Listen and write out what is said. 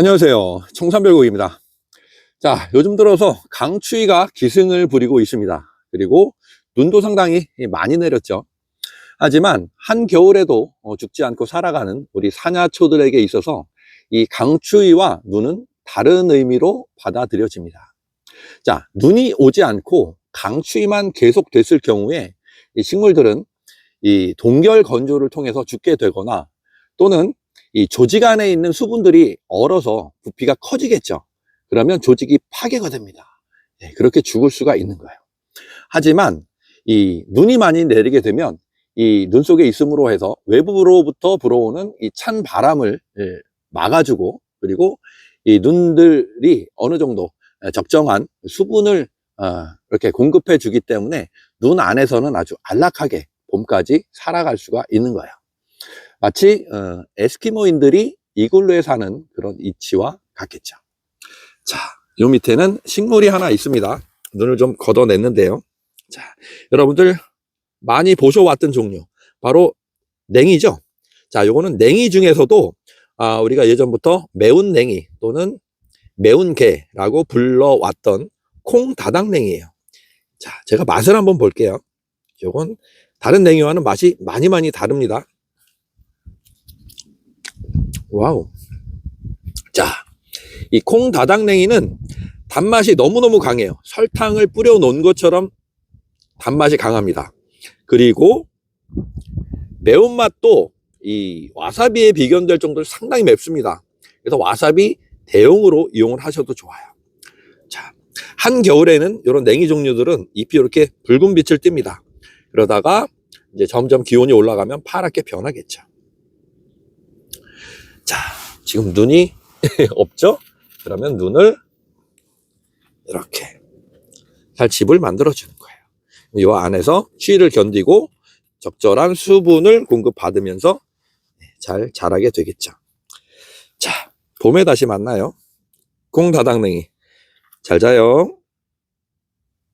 안녕하세요. 청산별곡입니다. 자, 요즘 들어서 강추위가 기승을 부리고 있습니다. 그리고 눈도 상당히 많이 내렸죠. 하지만 한겨울에도 어, 죽지 않고 살아가는 우리 사냐초들에게 있어서 이 강추위와 눈은 다른 의미로 받아들여집니다. 자, 눈이 오지 않고 강추위만 계속됐을 경우에 이 식물들은 이 동결 건조를 통해서 죽게 되거나 또는 이 조직 안에 있는 수분들이 얼어서 부피가 커지겠죠. 그러면 조직이 파괴가 됩니다. 네, 그렇게 죽을 수가 있는 거예요. 하지만 이 눈이 많이 내리게 되면 이 눈 속에 있음으로 해서 외부로부터 불어오는 이 찬 바람을 예, 막아주고 그리고 이 눈들이 어느 정도 적정한 수분을 어, 이렇게 공급해 주기 때문에 눈 안에서는 아주 안락하게 봄까지 살아갈 수가 있는 거예요. 마치 어, 에스키모인들이 이글루에 사는 그런 이치와 같겠죠. 자, 요 밑에는 식물이 하나 있습니다. 눈을 좀 걷어냈는데요. 자, 여러분들 많이 보셔왔던 종류, 바로 냉이죠. 자, 요거는 냉이 중에서도 아, 우리가 예전부터 매운 냉이 또는 매운 게라고 불러왔던 콩다닥냉이에요. 자, 제가 맛을 한번 볼게요. 요건 다른 냉이와는 맛이 많이 많이 다릅니다. 와우. 자, 이 콩다닥냉이는 단맛이 너무너무 강해요. 설탕을 뿌려 놓은 것처럼 단맛이 강합니다. 그리고 매운맛도 이 와사비에 비견될 정도로 상당히 맵습니다. 그래서 와사비 대용으로 이용을 하셔도 좋아요. 자, 한겨울에는 이런 냉이 종류들은 잎이 이렇게 붉은 빛을 띱니다. 그러다가 이제 점점 기온이 올라가면 파랗게 변하겠죠. 자, 지금 눈이 없죠? 그러면 눈을 이렇게 잘 집을 만들어 주는 거예요. 이 안에서 추위를 견디고 적절한 수분을 공급받으면서 잘 자라게 되겠죠. 자, 봄에 다시 만나요. 공다닥냉이. 잘 자요.